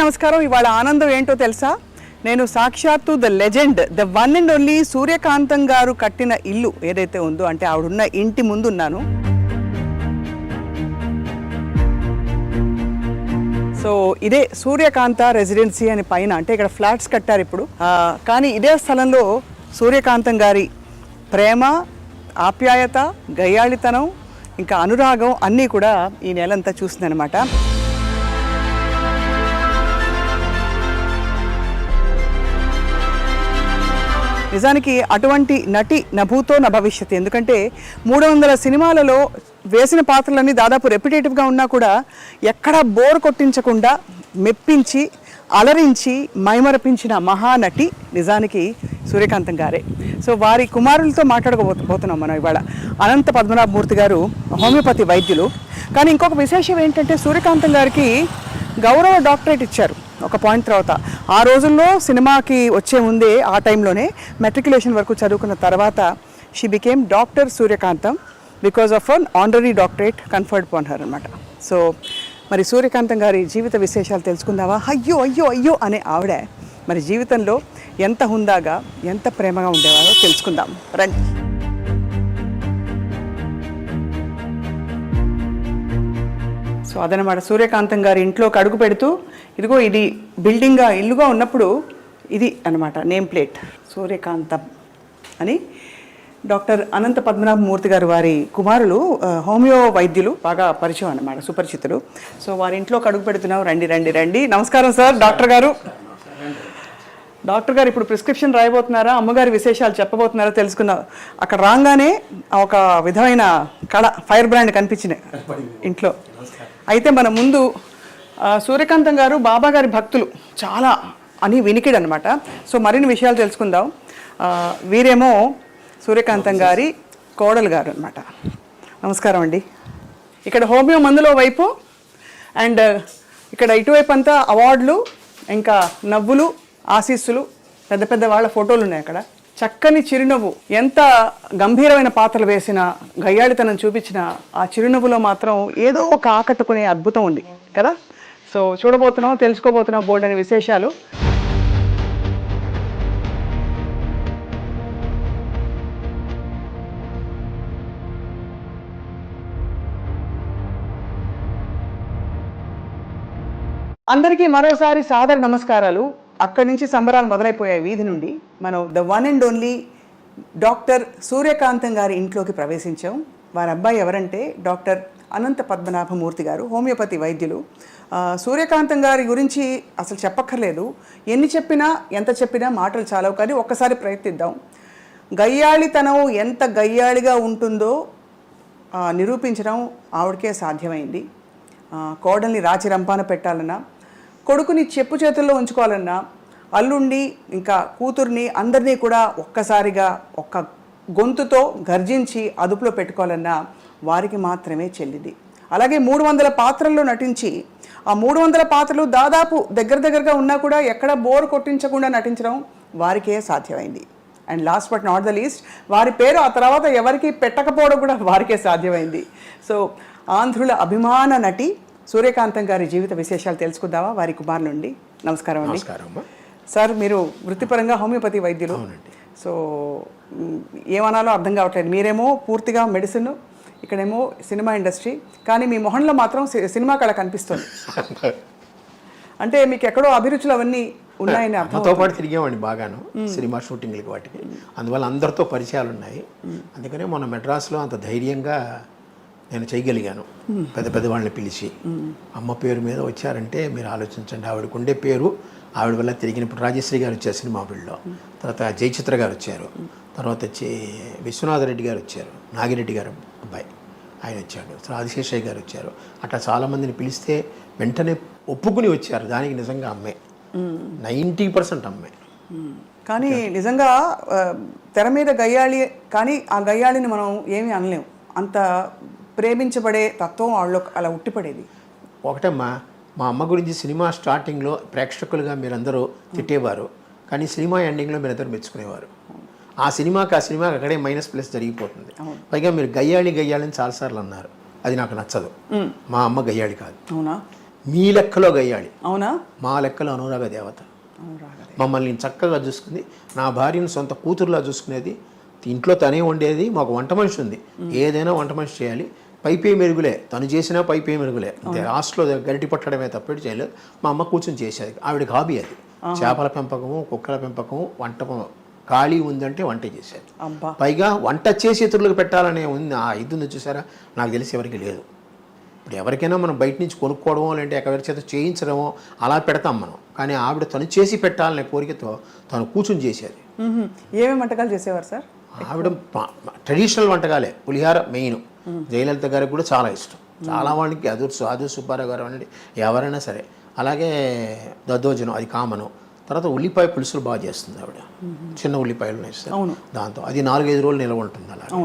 నమస్కారం. ఇవాళ ఆనందం ఏంటో తెలుసా? నేను సాక్షాత్తు the legend the one and only Suryakantham garu కట్టిన ఇల్లు ఏదైతే ఉందో అంటే ఆవిడున్న ఇంటి ముందు ఉన్నాను సో ఇదే సూర్యకాంత రెసిడెన్సీ అని పైన అంటే ఇక్కడ ఫ్లాట్స్ కట్టారు ఇప్పుడు. కానీ ఇదే స్థలంలో సూర్యకాంతం గారి ప్రేమ ఆప్యాయత గయ్యాళితనం ఇంకా అనురాగం అన్నీ కూడా ఈ నెలంతా అనమాట నిజానికి అటువంటి నటి నభూతో నా భవిష్యత్ ఎందుకంటే మూడు వందల సినిమాలలో వేసిన పాత్రలన్నీ దాదాపు రెప్యుటేటివ్గా ఉన్నా కూడా ఎక్కడా బోర్ కొట్టించకుండా మెప్పించి అలరించి మైమరపించిన మహానటి నిజానికి సూర్యకాంతం గారే. సో వారి కుమారులతో మాట్లాడకపోతున్నాం మనం ఇవాళ. అనంత పద్మనాభమూర్తి గారు హోమియోపతి వైద్యులు. కానీ ఇంకొక విశేషం ఏంటంటే సూర్యకాంతం గారికి గౌరవ డాక్టరేట్ ఇచ్చారు ఒక పాయింట్ తర్వాత. ఆ రోజుల్లో సినిమాకి వచ్చే ముందే ఆ టైంలోనే మెట్రికులేషన్ వరకు చదువుకున్న తర్వాత she became doctor Suryakantham because of an honorary doctorate conferred upon her అనమాట సో మరి సూర్యకాంతం గారి జీవిత విశేషాలు తెలుసుకుందామా? అయ్యో అయ్యో అయ్యో అనే ఆవిడ మరి జీవితంలో ఎంత హుందాగా ఎంత ప్రేమగా ఉండేవారో తెలుసుకుందాం. రండి. సో అదనమాట. సూర్యకాంతం గారి ఇంట్లోకి అడుగు పెడుతూ ఇదిగో ఇది బిల్డింగ్గా ఇల్లుగా ఉన్నప్పుడు ఇది అన్నమాట నేమ్ ప్లేట్. సూర్యకాంతం అని డాక్టర్ అనంత పద్మనాభమూర్తి గారు వారి కుమారులు హోమియో వైద్యులు బాగా పరిచయం అనమాట సుపరిచితులు. సో వారి ఇంట్లోకి అడుగు పెడుతున్నాం. రండి రండి రండి. నమస్కారం సార్ డాక్టర్ గారు. డాక్టర్ గారు ఇప్పుడు ప్రిస్క్రిప్షన్ రాయబోతున్నారా? అమ్మగారి విశేషాలు చెప్పబోతున్నారా? తెలుసుకున్నా అక్కడ రాగానే ఒక విధమైన కళ ఫైర్ బ్రాండ్ కనిపించినాయి ఇంట్లో. అయితే మన ముందు సూర్యకాంతం గారు బాబా గారి భక్తులు చాలా అని వినికిడు అనమాట సో మరిన్ని విషయాలు తెలుసుకుందాం. వీరేమో సూర్యకాంతం గారి కోడలు గారు అనమాట నమస్కారం అండి. ఇక్కడ హోమియో మందులో వైపు అండ్ ఇక్కడ ఇటువైపు అంతా అవార్డులు ఇంకా నవ్వులు ఆశీస్సులు పెద్ద పెద్ద వాళ్ళ ఫోటోలు ఉన్నాయి అక్కడ. చక్కని చిరునవ్వు. ఎంత గంభీరమైన పాత్రలు వేసిన గయ్యాళితనం చూపించిన ఆ చిరునవ్వులో మాత్రం ఏదో ఒక ఆకట్టుకునే అద్భుతం ఉంది కదా? సో చూడబోతున్నాం తెలుసుకోబోతున్నాం బోర్డు అనే విశేషాలు. అందరికీ మరోసారి సాదర నమస్కారాలు. అక్కడి నుంచి సంబరాలు మొదలైపోయాయి. వీధి నుండి మనం the one and only doctor Suryakantham గారి ఇంట్లోకి ప్రవేశించాం. వారి అబ్బాయి ఎవరంటే డాక్టర్ అనంత పద్మనాభమూర్తి గారు హోమియోపతి వైద్యులు. సూర్యకాంతం గారి గురించి అసలు చెప్పక్కర్లేదు. ఎన్ని చెప్పినా ఎంత చెప్పినా మాటలు చాలవు కానీ ఒక్కసారి ప్రయత్నిద్దాం. గయ్యాళితనం ఎంత గయ్యాళిగా ఉంటుందో నిరూపించడం ఆవిడకే సాధ్యమైంది. కోడల్ని రాచి రంపాన పెట్టాలన్నా కొడుకుని చెప్పు చేతుల్లో ఉంచుకోవాలన్నా అల్లుండి ఇంకా కూతుర్ని అందరినీ కూడా ఒక్కసారిగా ఒక్క గొంతుతో గర్జించి అదుపులో పెట్టుకోవాలన్నా వారికి మాత్రమే చెల్లింది. అలాగే మూడు వందల పాత్రల్లో నటించి ఆ మూడు వందల పాత్రలు దాదాపు దగ్గర దగ్గరగా ఉన్నా కూడా ఎక్కడ బోర్ కొట్టించకుండా నటించడం వారికే సాధ్యమైంది. And last but not the least వారి పేరు ఆ తర్వాత ఎవరికి పెట్టకపోవడం కూడా వారికే సాధ్యమైంది. సో ఆంధ్రుల అభిమాన నటి సూర్యకాంతం గారి జీవిత విశేషాలు తెలుసుకుందామా? వారి కుమార్ నుండి నమస్కారం అండి. సార్ మీరు వృత్తిపరంగా హోమియోపతి వైద్యులు. సో ఏమనాలో అర్థం కావట్లేదు. మీరేమో పూర్తిగా మెడిసిన్ ఇక్కడేమో సినిమా ఇండస్ట్రీ కానీ మీ మొహంలో మాత్రం సినిమా కళ కనిపిస్తుంది. అంటే మీకు ఎక్కడో అభిరుచులు అవన్నీ ఉన్నాయని అర్థం అమ్మతో పాటు తిరిగామండి బాగాను సినిమా షూటింగ్లకి వాటికి. అందువల్ల అందరితో పరిచయాలు ఉన్నాయి అందుకనే మొన్న మెడ్రాస్లో అంత ధైర్యంగా నేను చేయగలిగాను. పెద్ద పెద్ద వాళ్ళని పిలిచి. అమ్మ పేరు మీద వచ్చారంటే మీరు ఆలోచించండి. ఆవిడకు ఉండే పేరు ఆవిడ వల్ల తిరిగిన ఇప్పుడు రాజశ్రీ గారు వచ్చారు సినిమా ఫీల్డ్లో తర్వాత జయచిత్ర గారు వచ్చారు. తర్వాత వచ్చి విశ్వనాథ రెడ్డి గారు వచ్చారు. నాగిరెడ్డి గారు అబ్బాయి. ఆయన వచ్చాడు. తర్వాత ఆదిశేషయ్య గారు వచ్చారు. అట్లా చాలామందిని పిలిస్తే వెంటనే ఒప్పుకుని వచ్చారు. దానికి నిజంగా అమ్మే. నైంటీ పర్సెంట్ అమ్మే. కానీ నిజంగా తెర మీద గయ్యాళి కానీ ఆ గయ్యాళిని మనం ఏమీ అనలేం. అంత ప్రేమించబడే తత్వం వాళ్ళలో అలా ఉట్టిపడేది. ఒకటమ్మా మా అమ్మ గురించి సినిమా స్టార్టింగ్లో ప్రేక్షకులుగా మీరందరూ తిట్టేవారు. కానీ సినిమా ఎండింగ్లో మీరందరూ మెచ్చుకునేవారు. ఆ సినిమాకి ఆ సినిమాకి అక్కడే మైనస్ ప్లస్ జరిగిపోతుంది. పైగా మీరు గయ్యాళి గయ్యాళి అని చాలాసార్లు అన్నారు. అది నాకు నచ్చదు. మా అమ్మ గయ్యాళి కాదు. అవునా? మీ లెక్కలో గయ్యాళి. అవునా? మా లెక్కలో అనురాగ దేవత. మమ్మల్ని చక్కగా చూసుకుంది. నా భార్యను సొంత కూతురులా చూసుకునేది. ఇంట్లో తనే వండేది మాకు వంట మనిషి ఉంది. ఏదైనా వంట మనిషి చేయాలి. పైపే మెరుగులే. తను చేసినా పైపే మెరుగులే. అంతే లాస్ట్లో గరిటి పట్టడమే తప్పటి చేయలేదు. మా అమ్మ కూర్చొని చేసేది. ఆవిడకి హాబీ అది. చేపల పెంపకము కుక్కల పెంపకము వంట ఖాళీ ఉందంటే వంట చేసేది. అబ్బా. పైగా వంట చేసి ఇతరులకు పెట్టాలనే ఉంది. ఆ ఇది ఉంది చూసారా? నాకు తెలిసి ఎవరికి లేదు. ఇప్పుడు ఎవరికైనా మనం బయట నుంచి కొనుక్కోవడమో లేదంటే ఎవరి చేత చేయించడమో అలా పెడతాం మనం. కానీ ఆవిడ తను చేసి పెట్టాలనే కోరికతో తను కూర్చుని చేసేది. ఏమేమి వంటకాలు చేసేవారు సార్? ఆవిడ ట్రెడిషనల్ వంటకాలే. పులిహార మెయిన్. జయలలిత గారికి కూడా చాలా ఇష్టం. చాలా వాళ్ళకి అదూర్ అదూర్ సుబ్బారావు గారు అనండి ఎవరైనా సరే. అలాగే దద్దోజనం అది కామను. తర్వాత ఉల్లిపాయ పులుసులు బాగా చేస్తుంది ఆవిడ. చిన్న ఉల్లిపాయలు అవును. దాంతో అది నాలుగైదు రోజులు నిల్వ ఉంటుంది అలా.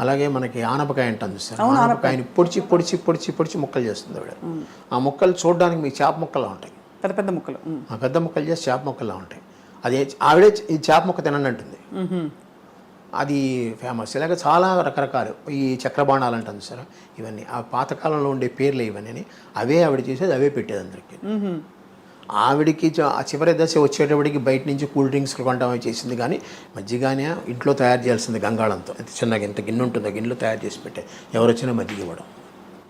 అలాగే మనకి ఆనపకాయ అంటాను చూస్తారు ఆనపకాయని పొడిచి పొడిచి పొడిచి పొడిచి ముక్కలు చేస్తుంది ఆవిడ. ఆ ముక్కలు చూడడానికి మీకు చేప ముక్కలా ఉంటాయి. పెద్ద పెద్ద ముక్కలు. ఆ పెద్ద ముక్కలు చేసి చేప ముక్కలా ఉంటాయి. అది ఆవిడే ఈ చేప ముక్క తినండి అంటుంది. అది ఫేమస్ ఇలాగ చాలా రకరకాలు. ఈ చక్రబాణాలు అంటుంది సార్ ఇవన్నీ. ఆ పాతకాలంలో ఉండే పేర్లు ఇవన్నీ అవే ఆవిడ చేసేది అవే పెట్టేది అందరికి. ఆవిడికి చివరి దశ వచ్చేటప్పటికి బయట నుంచి కూల్ డ్రింక్స్ కొంటామని చేసింది కానీ మజ్జిగానే ఇంట్లో తయారు చేయాల్సింది గంగాళంతో. ఎంత చిన్నగా ఎంత గిన్నె ఉంటుందో గిన్నెలో తయారు చేసి పెట్టే. ఎవరు వచ్చినా మజ్జిగ ఇవ్వడం.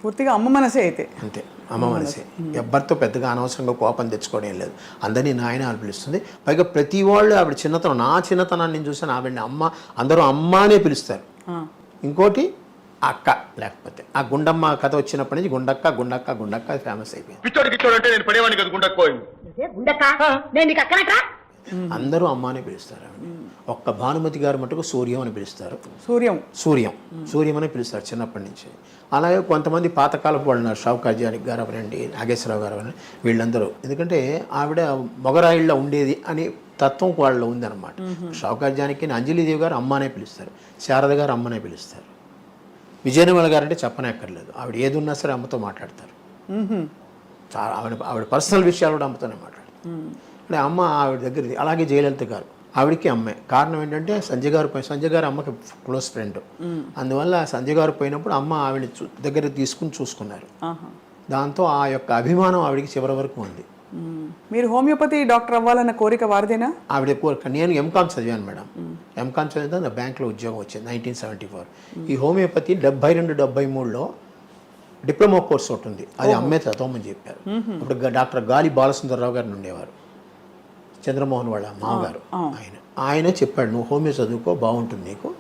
పూర్తిగా అమ్మ మనసే అయితే. అంతే. అమ్మ మనసే ఎవ్వరితో పెద్దగా అనవసరంగా కోపం తెచ్చుకోవడం ఏం లేదు. అందరినీ నాయన అని పిలుస్తుంది. పైగా ప్రతి వాళ్ళు ఆవిడ చిన్నతనం నా చిన్నతనాన్ని నేను చూసాను ఆవిడని అమ్మ అందరూ అమ్మ అనే పిలుస్తారు. ఆ. ఇంకోటి అక్క లేకపోతే. ఆ గుండమ్మ కథ వచ్చినప్పటి నుంచి గుండక్క గుండక్క గుండక్క ఫేమస్ అయిపోయింది. పిచ్చోడు గిచ్చోడు అంటే నేను పడేవాడిని కదా ఉండక్క నేను నీకు అక్కనట్రా? అందరూ అమ్మ అనే పిలుస్తారు ఆవిడ. ఒక్క భానుమతి గారు మటుకు సూర్యం అని పిలుస్తారు. సూర్యం. సూర్యం. సూర్యం అని పిలుస్తారు చిన్నప్పటి నుంచి. అలాగే కొంతమంది పాతకాలపు వాళ్ళు ఉన్నారు షావుకార్ జానకి గారు అవనండి నాగేశ్వరరావు గారు అవనండి వీళ్ళందరూ. ఎందుకంటే ఆవిడ మొగరాయిల్లో ఉండేది అని తత్వం వాళ్ళలో ఉందన్నమాట. షావుకార్ జానకి అంజలిదేవి గారు అమ్మనే పిలుస్తారు శారద గారు అమ్మనే పిలుస్తారు. విజయనిర్మల గారు అంటే చెప్పనక్కర్లేదు. ఆవిడ ఏది ఉన్నా సరే అమ్మతో మాట్లాడతారు. చాలా ఆవిడ ఆవిడ పర్సనల్ విషయాలు కూడా అమ్మతోనే మాట్లాడతారు. అంటే అమ్మ ఆవిడ దగ్గరది అలాగే జయలలిత గారు ఆవిడకి అమ్మే. కారణం ఏంటంటే సంజయ్ గారు పోయి సంజయ్ గారు అమ్మకి క్లోజ్ ఫ్రెండ్. అందువల్ల సంజయ్ గారు పోయినప్పుడు అమ్మ ఆవిడ దగ్గర తీసుకుని చూసుకున్నారు. దాంతో ఆ యొక్క అభిమానం ఆవిడకి చివరి వరకు ఉంది. మీరు హోమియోపతి డాక్టర్ అవ్వాలన్న కోరిక వారిదేనా? ఆవిడ కోరిక నేను ఎంకామ్ చదివాను మేడం. ఎంకామ్ చదివితే నా బ్యాంక్లో ఉద్యోగం వచ్చింది నైన్టీన్ సెవెంటీ ఫోర్ ఈ హోమియోపతి డెబ్బై రెండు డెబ్బై మూడులో డిప్లొమా కోర్స్ ఒకటి ఉంది. అది అమ్మే చదవమని చెప్పారు. అప్పుడు డాక్టర్ గాలి బాలసుందరరావు గారిని ఉండేవారు. చంద్రమోహన్ వాళ్ళ మామగారు. ఆయన ఆయన చెప్పాడు నువ్వు హోమియో చదువుకో బాగుంటుంది నీకు.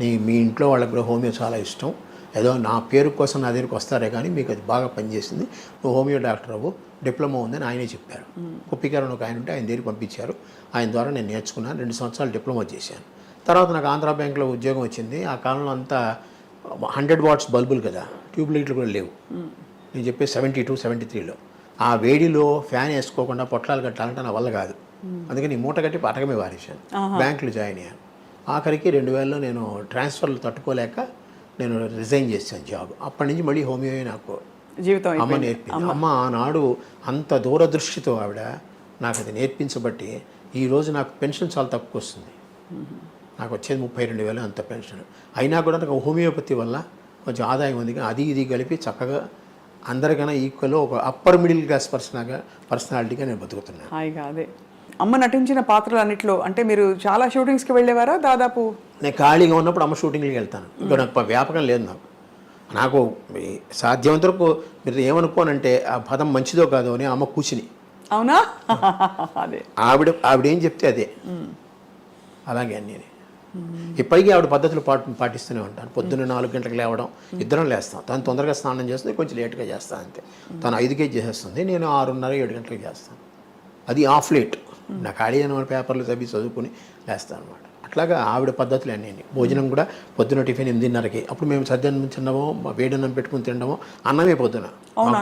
నీ మీ ఇంట్లో వాళ్ళకి కూడా హోమియో చాలా ఇష్టం. ఏదో నా పేరు కోసం నా దగ్గరికి వస్తారే కానీ మీకు అది బాగా పనిచేసింది. నువ్వు హోమియో డాక్టర్ అవ్వు డిప్లొమా ఉందని ఆయనే చెప్పారు. కుప్పికరణ ఒక ఆయన ఉంటే ఆయన దగ్గరికి పంపించారు. ఆయన ద్వారా నేను నేర్చుకున్నాను రెండు సంవత్సరాలు డిప్లొమా చేశాను. తర్వాత నాకు ఆంధ్ర బ్యాంక్లో ఉద్యోగం వచ్చింది. ఆ కాలంలో అంతా హండ్రెడ్ వాట్స్ బల్బులు కదా ట్యూబ్ లైట్లు కూడా లేవు. నేను చెప్పే సెవెంటీ టూ సెవెంటీ త్రీలో. ఆ వేడిలో ఫ్యాన్ వేసుకోకుండా పొట్లాలు కట్టాలంటే నా వల్ల కాదు. అందుకని మూట కట్టి పటకమే వారేశాను బ్యాంకులో జాయిన్ అయ్యాను. ఆఖరికి రెండు వేలలో నేను ట్రాన్స్ఫర్లు తట్టుకోలేక నేను రిజైన్ చేశాను జాబ్. అప్పటి నుంచి మళ్ళీ హోమియో నాకు జీవితం అమ్మ. నేర్పింది. అమ్మ. ఆనాడు అంత దూరదృష్టితో ఆవిడ నాకు అది నేర్పించబట్టి ఈ రోజు నాకు పెన్షన్ చాలా తక్కువ వస్తుంది. నాకు వచ్చేది ముప్పై రెండు వేలు అంత పెన్షన్. అయినా కూడా నాకు హోమియోపతి వల్ల కొంచెం ఆదాయం ఉంది. కానీ అది ఇది కలిపి చక్కగా అందరికన్నా ఈక్వల్ ఒక అప్పర్ మిడిల్ క్లాస్ పర్సనల్గా పర్సనాలిటీగా నేను బతుకుతున్నాను. హాయిగా అదే. అమ్మ నటించిన పాత్రలు అన్నిట్లో అంటే మీరు చాలా షూటింగ్స్కి వెళ్ళేవారా దాదాపు? నేను ఖాళీగా ఉన్నప్పుడు అమ్మ షూటింగ్కి వెళ్తాను. ఇంకా నాకు వ్యాపకం లేదు నాకు. నాకు సాధ్యమైనంత వరకు మీరు ఏమనుకోనంటే ఆ పదం మంచిదో కాదో అని అమ్మ కూర్చుని అవునా? అదే. ఆవిడ ఆవిడ ఏం చెప్తే అదే. అలాగే అన్నీ. ఇప్పటికీ ఆవిడ పద్ధతులు పాటి పాటిస్తూనే ఉంటాను. పొద్దున్న నాలుగు గంటలకు లేవడం ఇద్దరం లేస్తాం. తను తొందరగా స్నానం చేస్తుంది కొంచెం లేట్గా చేస్తాను అంతే. తను ఐదుకే చేసేస్తుంది నేను ఆరున్నర ఏడు గంటలకు చేస్తాను. అది ఆఫ్ లేట్. నా ఖాళీ అయిన పేపర్లు చదివి చదువుకుని లేస్తాను అనమాట అట్లాగా ఆవిడ పద్ధతులు అన్నీ భోజనం కూడా పొద్దున టిఫిన్ ఎనిమిదిన్నరకి. అప్పుడు మేము సద్యాన్నం తినడమో వేడన్నం పెట్టుకుని తినడమో అన్నమే పొద్దున.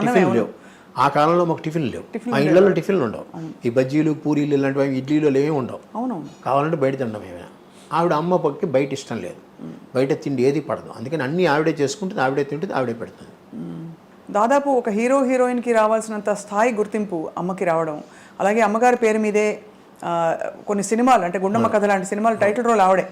టిఫిన్. లేవు. ఆ కాలంలో మాకు టిఫిన్ లేవు. మా ఇళ్ళలో టిఫిన్లు ఉండవు. ఈ బజ్జీలు పూరీలు ఇలాంటివి ఇడ్లీలు ఏమీ ఉండవు. కావాలంటే బయట తినడం ఏమైనా. ఆవిడ అమ్మ పక్కకి బయట ఇష్టం లేదు. బయట తిండి ఏది పడదు. అందుకని అన్నీ ఆవిడే చేసుకుంటుంది ఆవిడే తింటుంది ఆవిడే పెడుతుంది. దాదాపు ఒక హీరో హీరోయిన్కి రావాల్సినంత స్థాయి గుర్తింపు అమ్మకి రావడం. అలాగే అమ్మగారి పేరు మీదే కొన్ని సినిమాలు అంటే గుండమ్మ కథ లాంటి సినిమాలు టైటిల్ రోల్ ఆవిడే.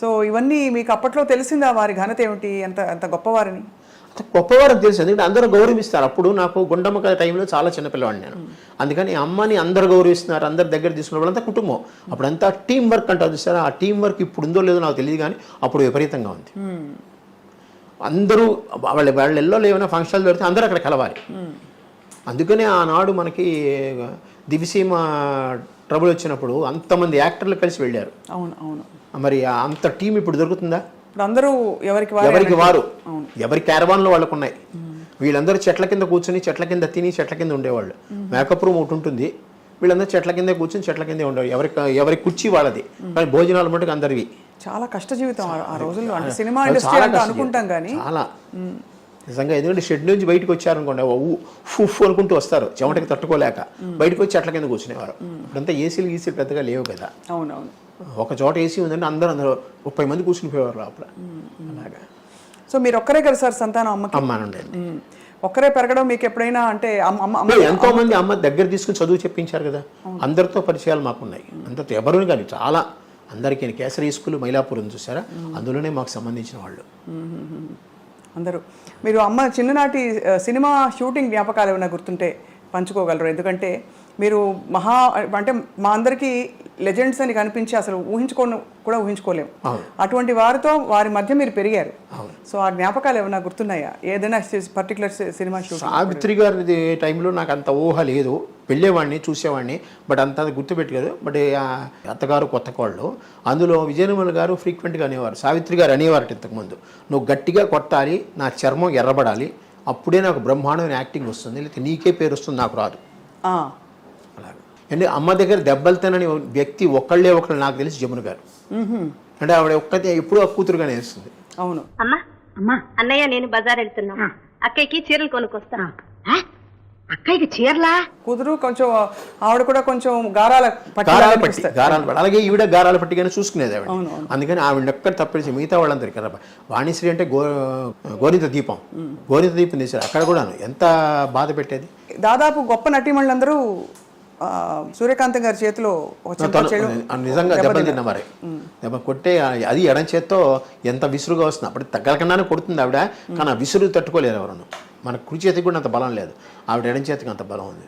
సో ఇవన్నీ మీకు అప్పట్లో తెలిసిందా? వారి ఘనత ఏమిటి? ఎంత ఎంత గొప్పవారిని? అంత గొప్పవారని తెలుసు. ఎందుకంటే అందరూ గౌరవిస్తారు. అప్పుడు నాకు గుండమ్మ టైంలో చాలా చిన్నపిల్లవాడిని నేను. అందుకని అమ్మని అందరు గౌరవిస్తున్నారు. అందరి దగ్గర తీసుకున్న వాళ్ళంతా కుటుంబం. అప్పుడంతా టీం వర్క్ అంటారు చూసారా? ఆ టీం వర్క్ ఇప్పుడు ఉందో లేదో నాకు తెలియదు కానీ అప్పుడు విపరీతంగా ఉంది. అందరూ వాళ్ళ వాళ్ళ ఎల్లో ఏమైనా ఫంక్షన్లు పెడితే అందరూ అక్కడ కలవాలి. అందుకనే ఆనాడు మనకి దివిసీమ ట్రబుల్ వచ్చినప్పుడు అంతమంది యాక్టర్లు కలిసి వెళ్ళారు. అవును అవును. మరి అంత టీం ఇప్పుడు దొరుకుతుందా? ఇప్పుడు అందరూ ఎవరికి వారే ఎవరికి వారు? ఎవరి క్యారవాన్లో వాళ్ళకు ఉన్నాయి. వీళ్ళందరూ చెట్ల కింద కూర్చుని చెట్ల కింద తిని చెట్ల కింద ఉండేవాళ్ళు. మేకప్ రూమ్ ఒకటి ఉంటుంది. వీళ్ళందరూ చెట్ల కింద కూర్చుని చెట్ల కింద ఉండేవాళ్ళు. ఎవరి ఎవరి కుర్చీ వాళ్ళది. కానీ భోజనాలు మటుకు అందరివి. చాలా కష్ట జీవితం ఆ- రోజుల్లో. అంటే సినిమా ఇండస్ట్రీ అంటే. అనుకుంటాం కానీ చాలా. నిజంగా ఎందుకంటే షెడ్ నుంచి బయటకు వచ్చారనుకోండి ఫుఫ్ అనుకుంటూ వస్తారు. చెమటకి తట్టుకోలేక బయటకు వచ్చి చెట్ల కింద కూర్చునేవారు ఇప్పుడంతా ఏసీలు గీసీలు పెద్దగా లేవు కదా. అవును అవును ఒక చోట ఏసీ ఉందంటే అందరూ అందరూ ముప్పై మంది కూర్చుని పోయేవారు లోపల. అలాగా. సో మీరు ఒక్కరే కదా సార్ సంతానం అమ్మకి? అమ్మానుండండి మ్మ్. ఒక్కరే పెరగడం మీకు ఎప్పుడైనా అంటే అమ్మ అమ్మ- అమ్మ ఎంతో మంది అమ్మ దగ్గర తీసుకుని చదువు చెప్పించారు కదా. అందరితో పరిచయాలు మాకున్నాయి. అందరితో ఎవరు కానీ చాలా అందరికీ కేసరి స్కూల్ మైలాపురం చూసారా అందులోనే మాకు సంబంధించిన వాళ్ళు. అందరూ. మీరు అమ్మ చిన్ననాటి సినిమా షూటింగ్ జ్ఞాపకాలు ఏమైనా గుర్తుంటే పంచుకోగలరు? ఎందుకంటే మీరు మహా అంటే మా అందరికీ లెజెండ్స్ అని కనిపించి అసలు ఊహించుకో కూడా ఊహించుకోలేము. అటువంటి వారితో వారి మధ్య మీరు పెరిగారు. సో ఆ జ్ఞాపకాలు ఏమైనా గుర్తున్నాయా? ఏదైనా పర్టికులర్ సినిమా సావిత్రి గారి టైంలో నాకు అంత ఊహ లేదు. వెళ్ళేవాడిని చూసేవాడిని బట్ అంత గుర్తుపెట్టలేదు బట్ అత్తగారు కొత్త కోళ్ళు. అందులో విజయనిర్మల గారు ఫ్రీక్వెంట్గా అనేవారు. సావిత్రి గారు అనేవారు ఇంతకుముందు. నువ్వు గట్టిగా కొట్టాలి నా చర్మం ఎర్రబడాలి అప్పుడే నాకు బ్రహ్మాండమైన యాక్టింగ్ వస్తుంది లేకపోతే నీకే పేరు వస్తుంది నాకు రాదు. అంటే అమ్మ దగ్గర దెబ్బలు తినని వ్యక్తి ఒక్కళ్ళే ఒకళ్ళు నాకు తెలిసి జమున గారు. అంటే ఆవిడ ఒక్కతే ఎప్పుడూ ఆ కూతురుగానే వేస్తుంది అవును. అమ్మా అమ్మా అన్నయ్య నేను బజార్ వెళ్తున్నా. అక్కయ్యకి చీరలు కొనుక్కొస్తా? అక్కయ్యకి చీరలా? కుదురు కొంచెం ఆవిడ కూడా కొంచెం గారాల పట్టి గారాల పట్టి. గారాల పట్టి. అలాగే ఈవిడ గారాల పట్టిగానే చూసుకునేది ఆవిడ. అందుకని ఆవిడ ఎక్కడ తప్పేసి మిగతా వాళ్ళందరికీ కదా వాణిశ్రీ అంటే గో గోరింత దీపం. గోరింత దీపం తీశారు. అక్కడ కూడాను ఎంత బాధ పెట్టేది? దాదాపు గొప్ప నటీమణులందరూ సూర్యకాంతం గారి చేతిలో నిజంగా దెబ్బలు తిన్న మరి దెబ్బ కొట్టే అది ఎడం చేత్తో ఎంత విసురుగా వస్తుంది. అప్పుడు తగ్గలకుండానే కొడుతుంది ఆవిడ కానీ ఆ విసురు తట్టుకోలేరు ఎవరు మన కుడి చేతికి కూడా అంత బలం లేదు. ఆవిడ ఎడం చేతికి అంత బలం ఉంది.